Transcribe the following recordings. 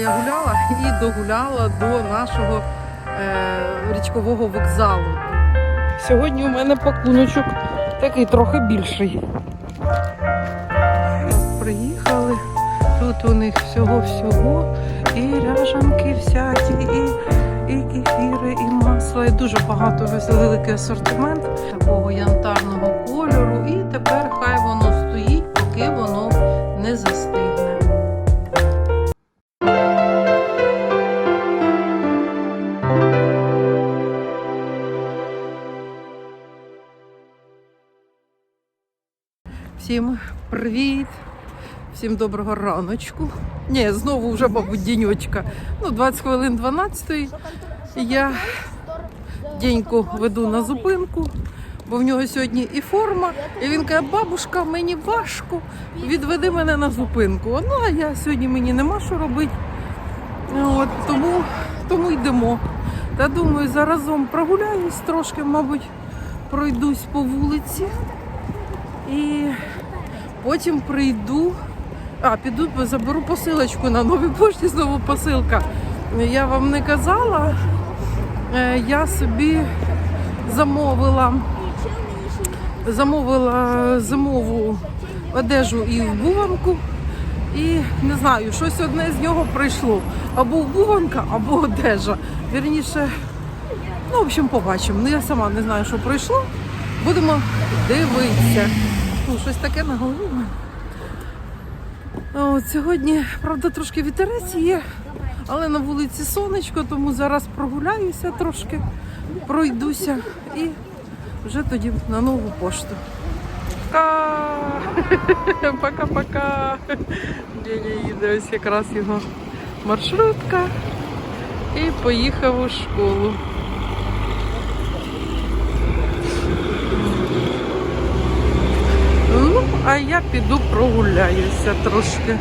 Я гуляла і догуляла до нашого е, річкового вокзалу. Сьогодні у мене пакуночок такий трохи більший. Приїхали. Тут у них всього-всього. І ряжанки всякі, і, і кефіри, і масло. І дуже багато великий асортимент такого янтарного Всім доброго раночку. Ні, знову вже, мабуть, діньочка. Ну, 20 хвилин 12 Я діньку веду на зупинку, бо в нього сьогодні і форма. І він каже, бабушка, мені важко, відведи мене на зупинку. Ну, а я сьогодні мені нема що робити. От, тому, тому йдемо. Та думаю, заразом прогуляюсь трошки, мабуть, пройдусь по вулиці. І потім прийду. А, піду заберу посилочку на новій пошті, знову посилка. Я вам не казала. Е, Я собі замовила, замовила зимову одежу і вбуванку. І не знаю, щось одне з нього прийшло. Або вбуванка, або одежа. Вірніше, ну, в общем, побачимо. Ну, я сама не знаю, що пройшло. Будемо дивитися. Ну, щось таке на голові. От, сьогодні, правда, трошки вітерець є, але на вулиці сонечко, тому зараз прогуляюся трошки, пройдуся і вже тоді на нову пошту. Пока! Пока-пока! Дядя їде, ось якраз його маршрутка і поїхав у школу. Ну, а я піду прогуляюся трошки.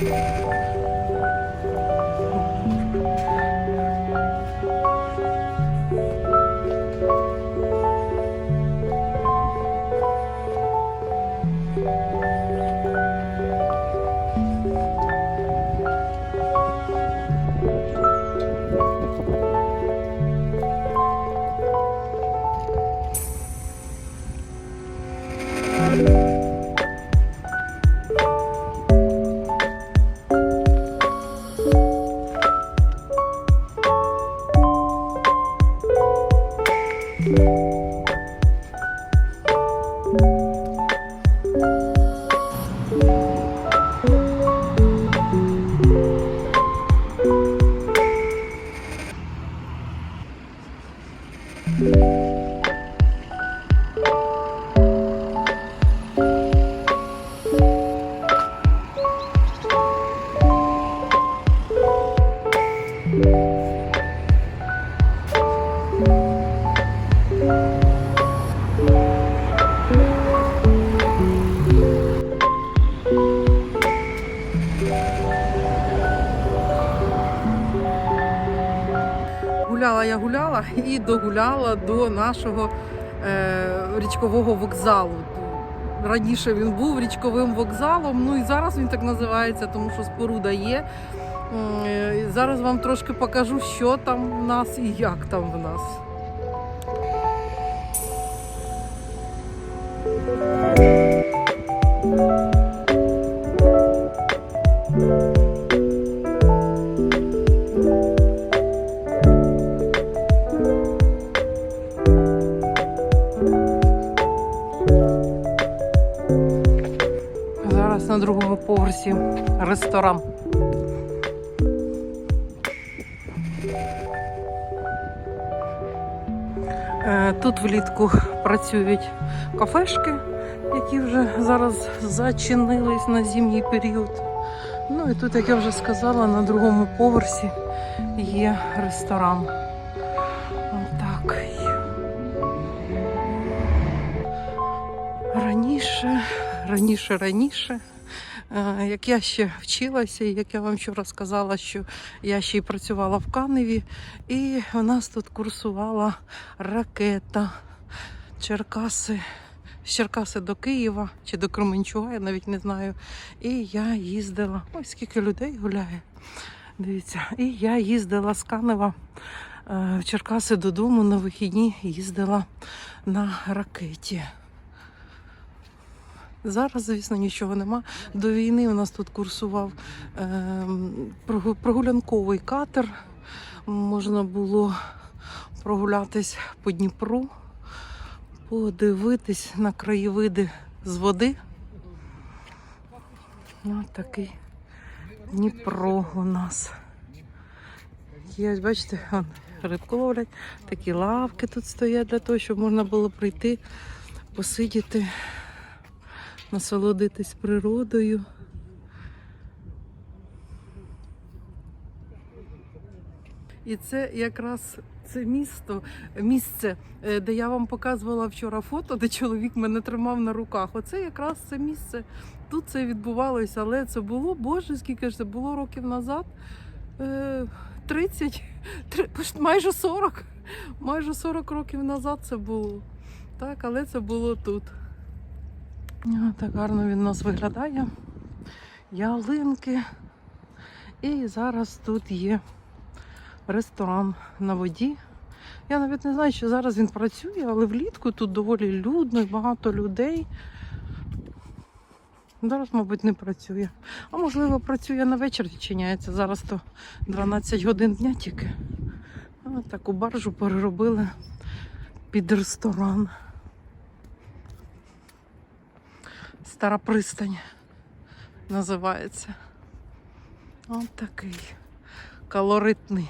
Гуляла і догуляла до нашого е, річкового вокзалу. раніше він був річковим вокзалом. Ну і зараз він так називається, тому що споруда є. Е, Зараз вам трошки покажу, що там в нас і як там в нас. Поверсі ресторан. Е, Тут влітку працюють кафешки, які вже зараз зачинились на зимній період. Ну і тут, як я вже сказала, на другому поверсі є ресторан. Отак. Раніше, раніше, раніше, як я ще вчилася, і як я вам вчора сказала, що я ще й працювала в Каневі, і у нас тут курсувала ракета Черкаси. З Черкаси до Києва чи до Кременчуга, я навіть не знаю. І я їздила. Ой, скільки людей гуляє. Дивіться, і я їздила з Канева е, в Черкаси додому на вихідні, їздила на ракеті. Зараз, звісно, нічого нема. До війни у нас тут курсував прогу- прогулянковий катер. Можна було прогулятись по Дніпру, подивитись на краєвиди з води. Ось такий Дніпро у нас. Є, бачите, он, рибку ловлять, такі лавки тут стоять для того, щоб можна було прийти, посидіти насолодитись природою. І це якраз це місто, місце, е, де я вам показувала вчора фото, де чоловік мене тримав на руках. Оце якраз це місце. Тут це відбувалося, але це було, боже, скільки ж це було років назад? Е, 30, три- майже 40. Майже 40 років назад це було. Так, але це було тут. Так гарно він у нас виглядає. Ялинки. І зараз тут є ресторан на воді. Я навіть не знаю, що зараз він працює, але влітку тут доволі людно і багато людей. Зараз, мабуть, не працює. А можливо, працює на вечір відчиняється. Зараз то 12 годин дня тільки. А таку баржу переробили під ресторан. Стара пристань називається. Ось такий колоритний.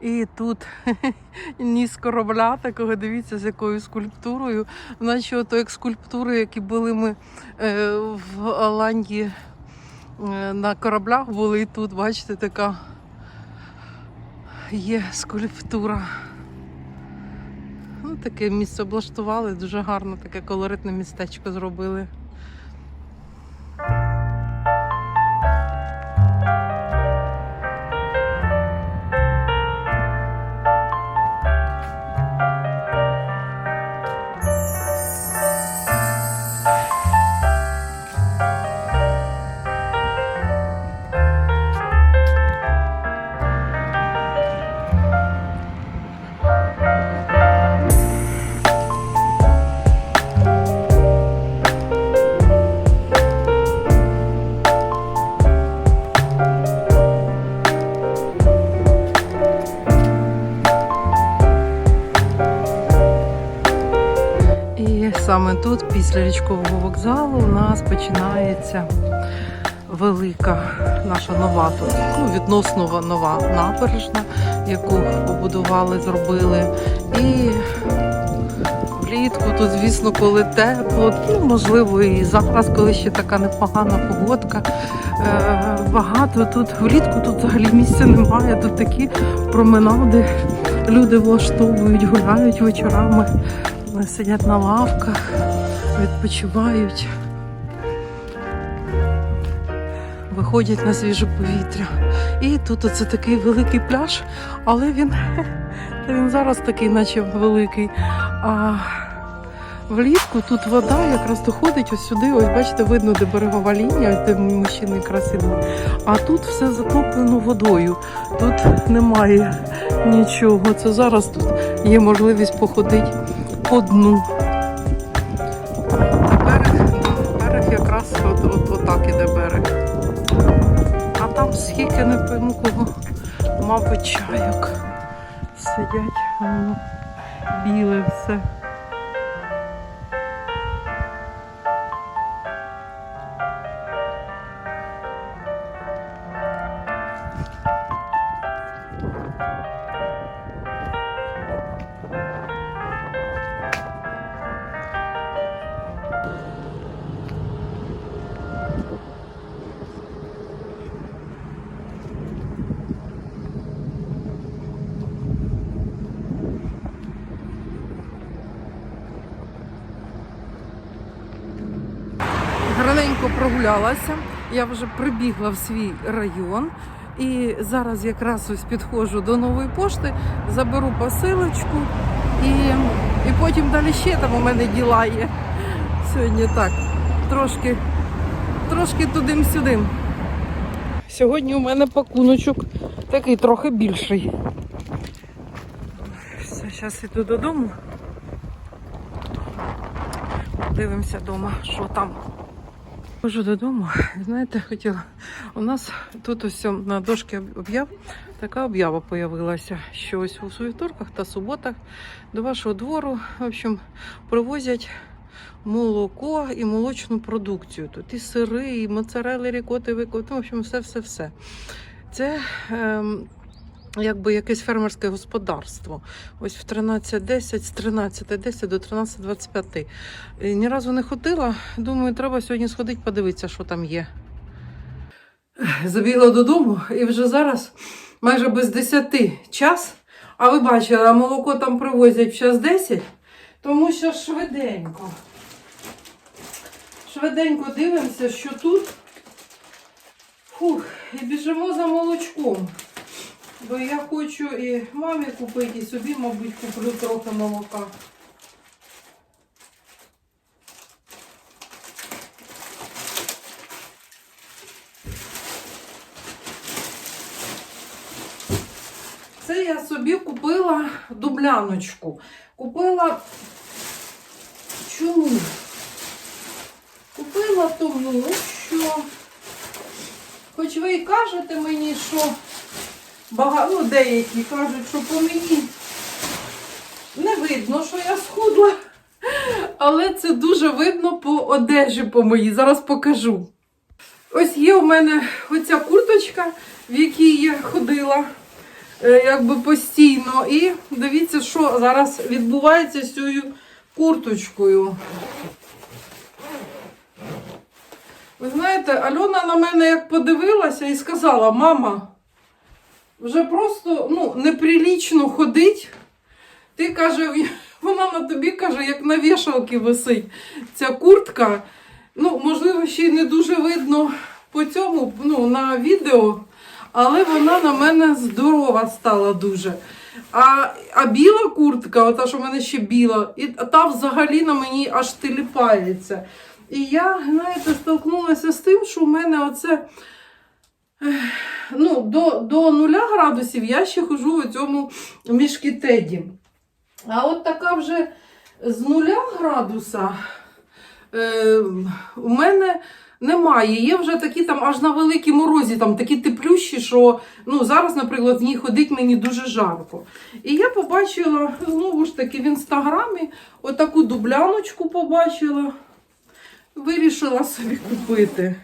І тут ніс корабля, такого дивіться, з якою скульптурою. Наче ото як скульптури, які були ми е, в Голландії е, на кораблях були і тут, бачите, така є скульптура. Таке місце облаштували, дуже гарно, таке колоритне містечко зробили. Саме тут, після річкового вокзалу, у нас починається велика наша нова тут, ну, відносно нова набережна, яку побудували, зробили. І влітку тут, звісно, коли тепло, ну, можливо, і зараз, коли ще така непогана погодка. Е, багато тут влітку тут взагалі місця немає. Тут такі променади. Люди влаштовують, гуляють вечорами, е, сидять на лавках, відпочивають. виходять на свіже повітря. І тут оце такий великий пляж, але він, він зараз такий, наче великий. А влітку тут вода якраз доходить ось сюди. Ось бачите, видно, де берегова лінія, де мужчини якраз. А тут все затоплено водою. Тут немає нічого. Це зараз тут є можливість походити по дну. Берег, берег якраз от, от, отак іде берег. А там скільки не пойму кого, мабуть, чайок сидять, воно біле все. Гарненько прогулялася. Я вже прибігла в свій район. І зараз якраз ось підходжу до нової пошти, заберу посилочку і, і потім далі ще там у мене діла є. Сьогодні так, трошки, трошки тудим-сюдим. Сьогодні у мене пакуночок такий трохи більший. Все, зараз іду додому. Дивимося вдома, що там. Хожу додому, знаєте, хотіла. У нас тут ось на дошці об'яв така об'ява появилася, що ось у вівторках та суботах до вашого двору, в общем, привозять молоко і молочну продукцію. Тут і сири, і моцарели, рікоти, викоти, в общем, все-все-все. Це ем, якби якесь фермерське господарство. Ось в 13.10, з 13.10 до 13.25. Ні разу не ходила. Думаю, треба сьогодні сходити, подивитися, що там є. Забігла додому і вже зараз майже без 10 час. А ви бачили, молоко там привозять в час 10, тому що швиденько. Швиденько дивимося, що тут. Фух, і біжимо за молочком. Бо я хочу і мамі купити, і собі, мабуть, куплю трохи молока. Це я собі купила дубляночку. Купила чому? Купила тому, що, хоч ви і кажете мені, що багато, ну, деякі кажуть, що по мені не видно, що я схудла. Але це дуже видно по одежі по моїй. Зараз покажу. Ось є у мене оця курточка, в якій я ходила е, якби постійно. І дивіться, що зараз відбувається з цією курточкою. Ви знаєте, Альона на мене як подивилася і сказала: мама, вже просто ну, неприлічно ходить. Ти каже, вона на тобі каже, як на вішалки висить ця куртка. Ну, можливо, ще й не дуже видно по цьому ну, на відео, але вона на мене здорова стала дуже. А, а біла куртка, ота, що в мене ще біла, і та взагалі на мені аж тиліпається. І я, знаєте, столкнулася з тим, що в мене оце ну, до, до нуля градусів я ще хожу у цьому мішкітеді. А от така вже з нуля градуса е, у мене немає. Є вже такі там аж на великій морозі, там такі теплющі, що ну, зараз, наприклад, в ній ходить мені дуже жарко. І я побачила знову ж таки в інстаграмі отаку дубляночку побачила. Вирішила собі купити.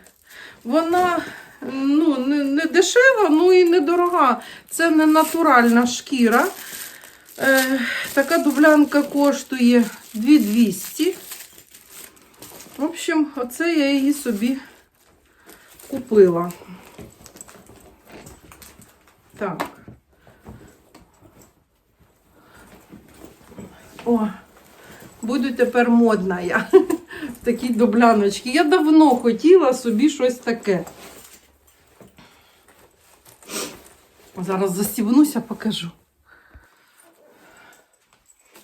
Вона ну, не, не дешева, ну і недорога. Це не натуральна шкіра. Е, така дублянка коштує 2200. В общем, оце я її собі купила. Так. О, буду тепер модна я в такій дубляночці. Я давно хотіла собі щось таке. Зараз застібнуся, покажу.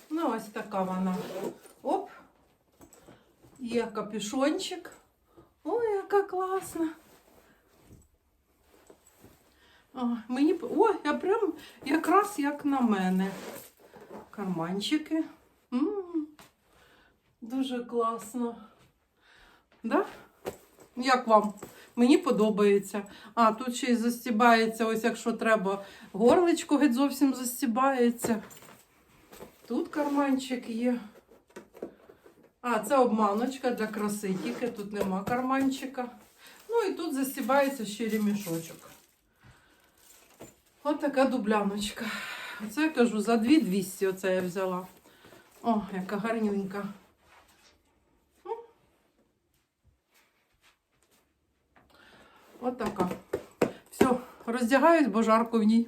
Ну, ось така вона. Оп. Є капюшончик. Ой, яка класна. О, мені О, я прям якраз як на мене. Карманчики. м дуже класно. Да? Як вам? Мені подобається. А, тут ще й застібається, ось якщо треба, горлечко геть зовсім застібається. Тут карманчик є. А, це обманочка для краси, тільки тут нема карманчика. Ну і тут застібається ще ремішочок. Ось така дубляночка. Оце я кажу, за 2200 оце я взяла. О, яка гарненька. От така. Все, роздягаюсь, бо жарко в ній.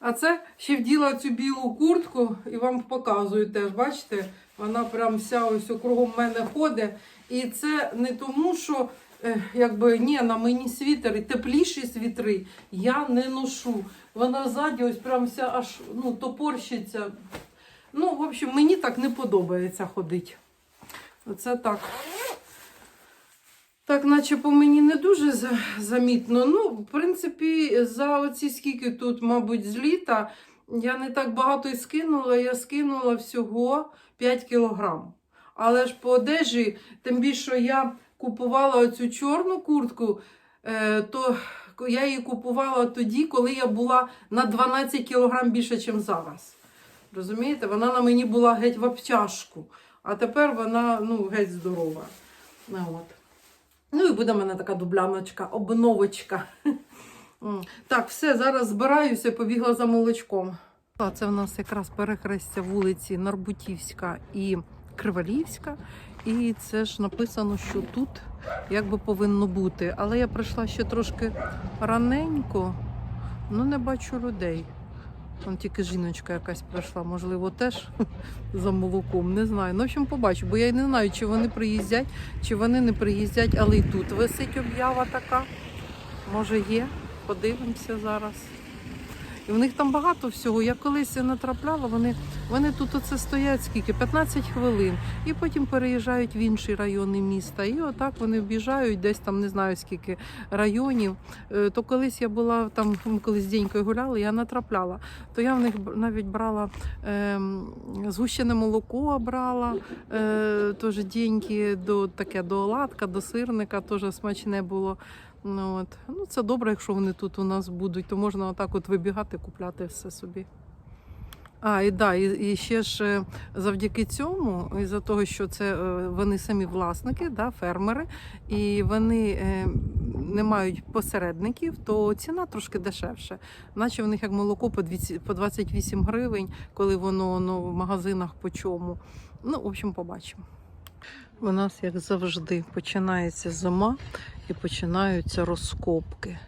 А це ще вділа цю білу куртку і вам показую теж. Бачите, вона прям вся ось кругом мене ходить. І це не тому, що е, якби ні, на мені світер тепліші світри я не ношу. Вона ззаді ось прям вся аж ну, топорщиться. Ну, в общем, мені так не подобається ходити. Оце так. Так, наче по мені не дуже замітно. Ну, в принципі, за оці скільки тут, мабуть, з літа, я не так багато і скинула, я скинула всього 5 кілограм. Але ж по одежі, тим більше я купувала оцю чорну куртку, е, то я її купувала тоді, коли я була на 12 кілограм більше, ніж зараз. Розумієте, вона на мені була геть в обтяжку, а тепер вона ну, геть здорова. Ну, от. Ну і буде в мене така дубляночка, обновочка. Так, все, зараз збираюся побігла за молочком. Це в нас якраз перехрестя вулиці Нарбутівська і Кривалівська. І це ж написано, що тут якби повинно бути. Але я прийшла ще трошки раненько, ну не бачу людей. Там тільки жіночка якась прийшла, можливо, теж за молоком. Не знаю. Ну, в общем, побачу, бо я й не знаю, чи вони приїздять, чи вони не приїздять, але і тут висить об'ява така. Може є. Подивимося зараз. В них там багато всього. Я колись натрапляла, вони, вони тут оце стоять скільки? 15 хвилин. І потім переїжджають в інші райони міста. І отак вони об'їжджають десь там не знаю скільки районів. Е, То колись я була там, ми колись з Дінькою гуляли, я натрапляла. То я в них навіть брала ем, згущене молоко, брала е, теж Діньки до таке до оладка, до сирника, теж смачне було. Ну, от. ну, це добре, якщо вони тут у нас будуть, то можна отак от вибігати, купляти все собі. А, і да, і, і ще ж е, завдяки цьому, і за того, що це е, вони самі власники, да, фермери, і вони е, не мають посередників, то ціна трошки дешевше. Наче в них як молоко по 20 по 28 гривень, коли воно ну, в магазинах по чому. Ну, в общем, побачимо. У нас, як завжди, починається зима і починаються розкопки.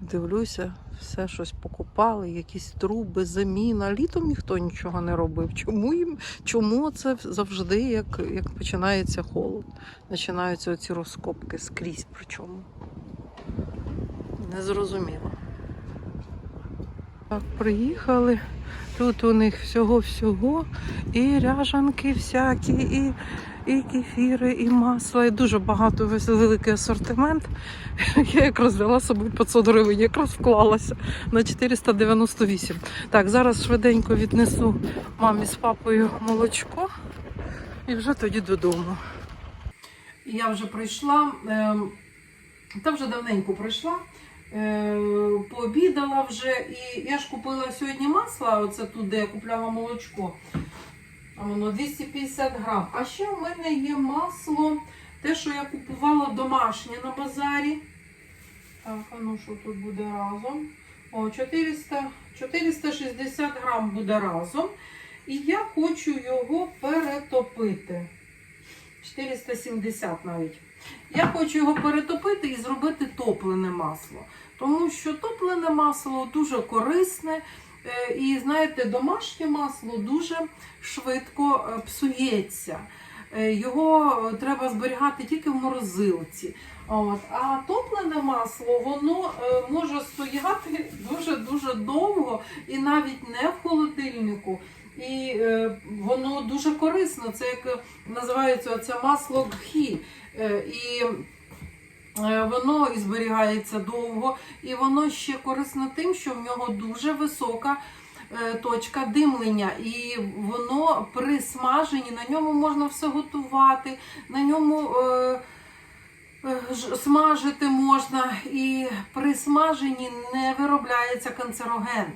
Дивлюся, все щось покопали, якісь труби, заміна. Літом ніхто нічого не робив. Чому їм? Чому це завжди, як, як починається холод? Починаються оці розкопки скрізь причому. Незрозуміло. Так, приїхали. Тут у них всього-всього. І ряжанки всякі, і, і кефіри, і масло. І дуже багато весь великий асортимент. Я якраз з собою 500 гривень, якраз вклалася на 498. Так, зараз швиденько віднесу мамі з папою молочко і вже тоді додому. Я вже прийшла, ем, та вже давненько прийшла. Е, пообідала вже і я ж купила сьогодні масло, оце тут, де я купляла молочко. Воно 250 грам. А ще в мене є масло, те, що я купувала домашнє на базарі. Так, а ну що тут буде разом? О, 400, 460 грам буде разом. І я хочу його перетопити. 470 навіть. Я хочу його перетопити і зробити топлене масло. Тому що топлене масло дуже корисне. Е, І знаєте, домашнє масло дуже швидко е, псується. Е, Його треба зберігати тільки в морозилці. От. А топлене масло воно може стояти дуже-дуже довго і навіть не в холодильнику. І воно дуже корисно. Це як називається це масло гхі. І воно і зберігається довго, і воно ще корисно тим, що в нього дуже висока е, точка димлення, і воно при смаженні на ньому можна все готувати, на ньому е, е, смажити можна, і при смаженні не виробляється канцероген.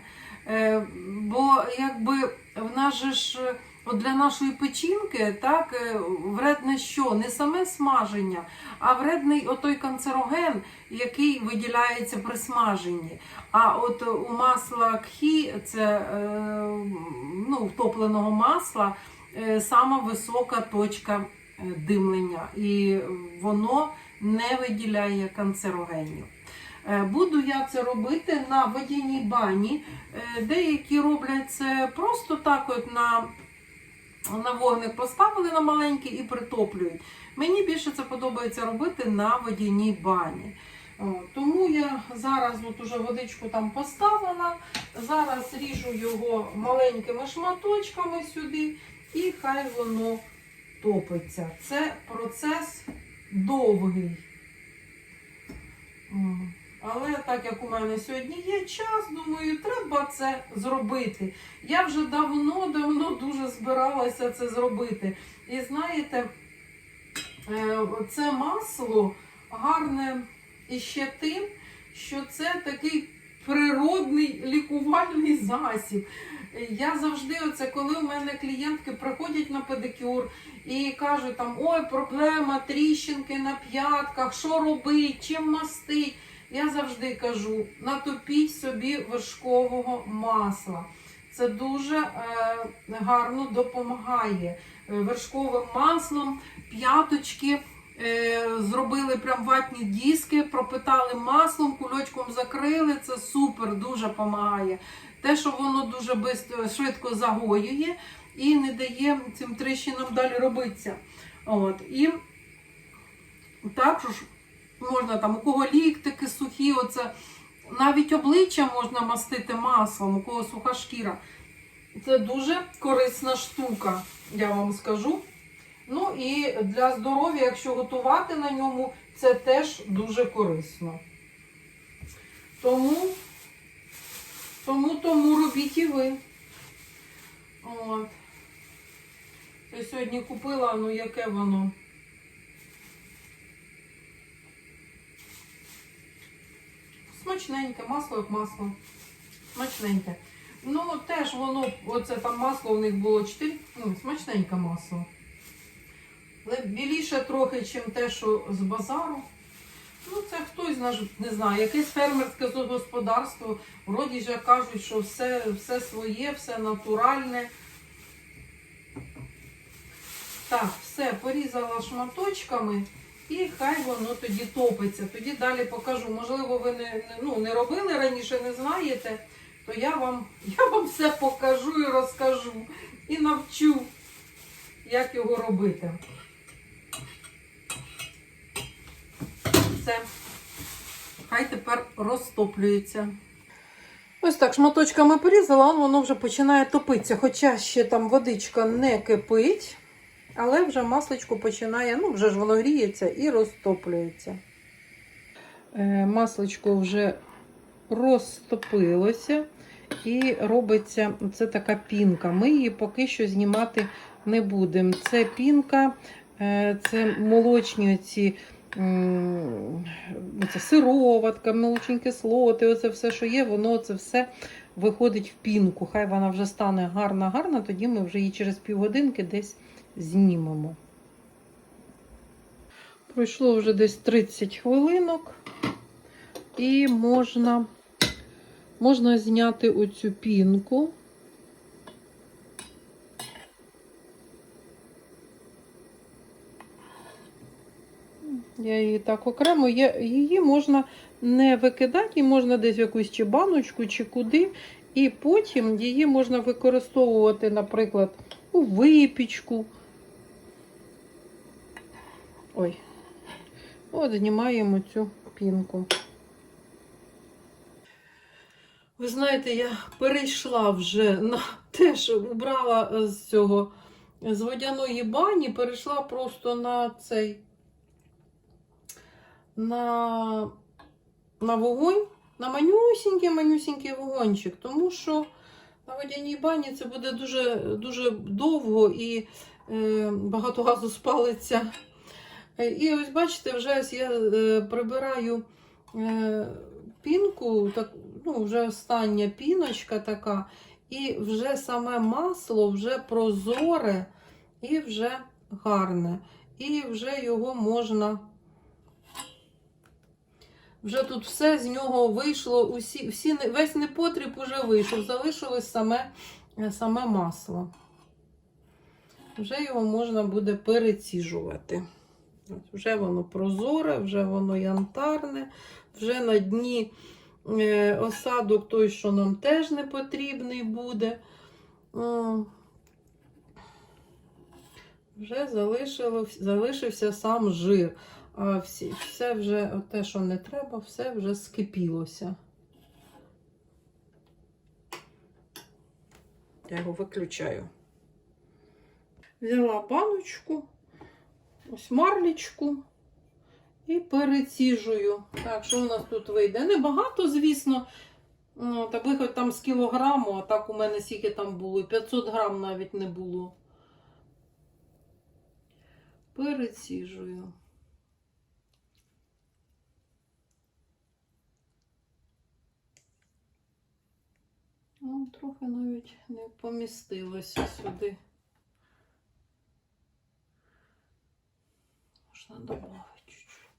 Е, Бо якби в нас же ж е, от для нашої печінки так е, вредне що? Не саме смаження, а вредний отой канцероген, який виділяється при смаженні. А от у масла кхі, це е, ну, топленого масла, е, сама висока точка димлення, і воно не виділяє канцерогенів. Буду я це робити на водяній бані. Деякі роблять це просто так, от на, на вогник поставили на маленький і притоплюють. Мені більше це подобається робити на водяній бані. Тому я зараз от уже водичку там поставила. Зараз ріжу його маленькими шматочками сюди, і хай воно топиться. Це процес довгий. Але так як у мене сьогодні є час, думаю, треба це зробити. Я вже давно-давно дуже збиралася це зробити. І знаєте, е, це масло гарне іще тим, що це такий природний лікувальний засіб. Я завжди, оце, коли у мене клієнтки приходять на педикюр і кажуть, там, ой, проблема, тріщинки на п'ятках, що робить, чим мастить. Я завжди кажу: натопіть собі вершкового масла. Це дуже е, гарно допомагає. Е, Вершковим маслом п'яточки е, зробили прям ватні диски, пропитали маслом, кульочком закрили. Це супер, дуже допомагає. Те, що воно дуже швидко загоює і не дає цим тріщинам далі робитися. От. І також можна там, у кого ліктики сухі, оце навіть обличчя можна мастити маслом, у кого суха шкіра. Це дуже корисна штука, я вам скажу. Ну і для здоров'я, якщо готувати на ньому, це теж дуже корисно. Тому, тому, тому робіть і ви. От. Я сьогодні купила, ну яке воно. Смачненьке, масло як масло. Смачненьке. Ну, теж воно, оце там масло у них було 4, ну, смачненьке масло. Але біліше трохи, ніж те, що з базару. Ну, це хтось не знаю, якесь фермерське господарство. Вроді ж кажуть, що все, все своє, все натуральне. Так, все, порізала шматочками. І хай воно тоді топиться. Тоді далі покажу. Можливо, ви не, ну, не робили раніше, не знаєте, то я вам, я вам все покажу і розкажу. І навчу, як його робити. Все. Хай тепер розтоплюється. Ось так шматочками порізала, он воно вже починає топитися. Хоча ще там водичка не кипить. Але вже масличко починає, ну вже ж воно гріється і розтоплюється. Е, масличко вже розтопилося і робиться це така пінка. Ми її поки що знімати не будемо. Це пінка, е, це молочні ці. Це сироватка, молочні кислоти, оце все, що є, воно це все виходить в пінку. Хай вона вже стане гарна-гарна, тоді ми вже її через півгодинки десь знімемо. Пройшло вже десь 30 хвилинок, і можна, можна зняти оцю пінку. Я її так окремо, її можна не викидати, її можна десь в якусь чи баночку, чи куди. І потім її можна використовувати, наприклад, у випічку. Ой. От, знімаємо цю пінку. Ви знаєте, я перейшла вже на те, що убрала з цього з водяної бані, перейшла просто на цей на, на вогонь, на манюсінький манюсінький вогончик, тому що на водяній бані це буде дуже, дуже довго і е, багато газу спалиться. Е, І ось бачите, вже ось я е, прибираю е, пінку, так, ну, вже остання піночка така, і вже саме масло вже прозоре і вже гарне. І вже його можна. Вже тут все з нього вийшло, усі, всі, весь непотріб уже вийшов, залишилось саме, саме масло. Вже його можна буде переціжувати. Вже воно прозоре, вже воно янтарне, вже на дні е, осадок той, що нам теж не потрібний буде. Вже залишило, залишився сам жир. А всі, все вже, те, що не треба, все вже скипілося. Я його виключаю. Взяла баночку, ось марлічку і переціжую. Так, що у нас тут вийде? Небагато, звісно. Ну, так виходь там з кілограму, а так у мене скільки там було. 500 грам навіть не було. Переціжую. Ну, трохи навіть не помістилося сюди. Можна додати чуть-чуть.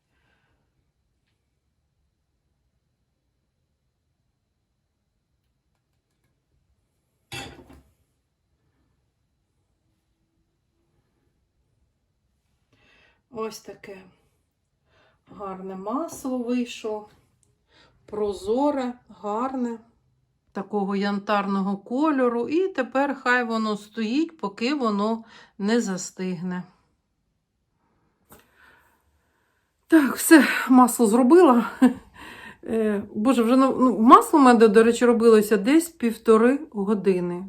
Ось таке гарне масло вийшло. Прозоре, гарне такого янтарного кольору, і тепер хай воно стоїть, поки воно не застигне. Так, все, масло зробила. Е, Боже, вже ну, масло в мене, до речі, робилося десь півтори години.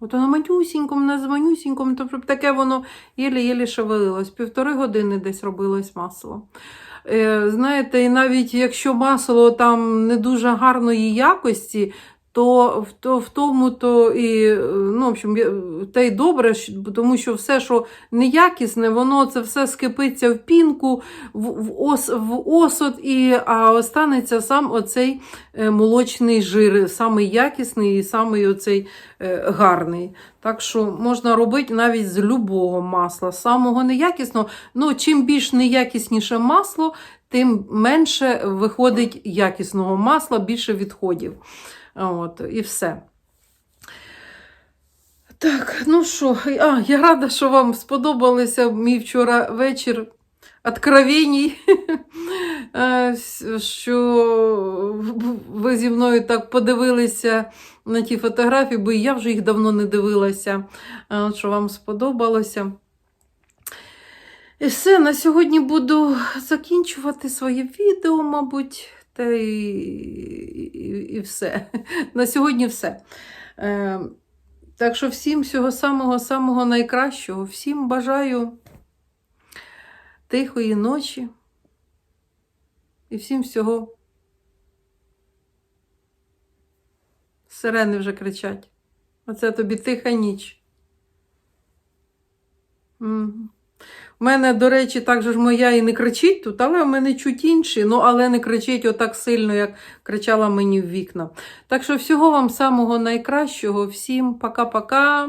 От на манюсінькому, на манюсінькому, то щоб таке воно єлі-єлі шевелилось. Півтори години десь робилось масло. Е, знаєте, і навіть якщо масло там не дуже гарної якості, то в, то, в тому то і, ну, в общем, те й добре, тому що все, що неякісне, воно це все скипиться в пінку, в, в, ос, в осад, і, а останеться сам оцей е, молочний жир, самий якісний і самий оцей е, гарний. Так що можна робити навіть з любого масла, самого неякісного. Ну, чим більш неякісніше масло, тим менше виходить якісного масла, більше відходів. От, і все. Так, ну що, а, я рада, що вам сподобалося мій вчора вечір откровеній, Е, що ви зі мною так подивилися на ті фотографії, бо я вже їх давно не дивилася, Е, що вам сподобалося. І все, на сьогодні буду закінчувати своє відео, мабуть, та і, і, і все. На сьогодні все. Е, так що всім всього самого-самого найкращого. Всім бажаю тихої ночі. І всім всього. Сирени вже кричать. Оце тобі тиха ніч. Мгм. У мене, до речі, так же ж моя і не кричить тут, але в мене чуть інші, ну але не кричить отак сильно, як кричала мені в вікна. Так що всього вам самого найкращого, всім пока-пока.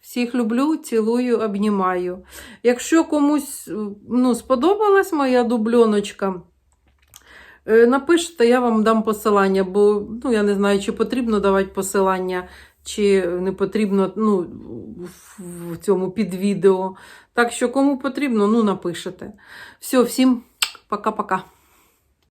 Всіх люблю, цілую, обнімаю. Якщо комусь ну, сподобалась моя дубльоночка, е, напишіть, я вам дам посилання, бо ну, я не знаю, чи потрібно давати посилання, чи не потрібно ну, в, в цьому під відео. Так що, кому потрібно, ну напишете. Все, всім пока-пока.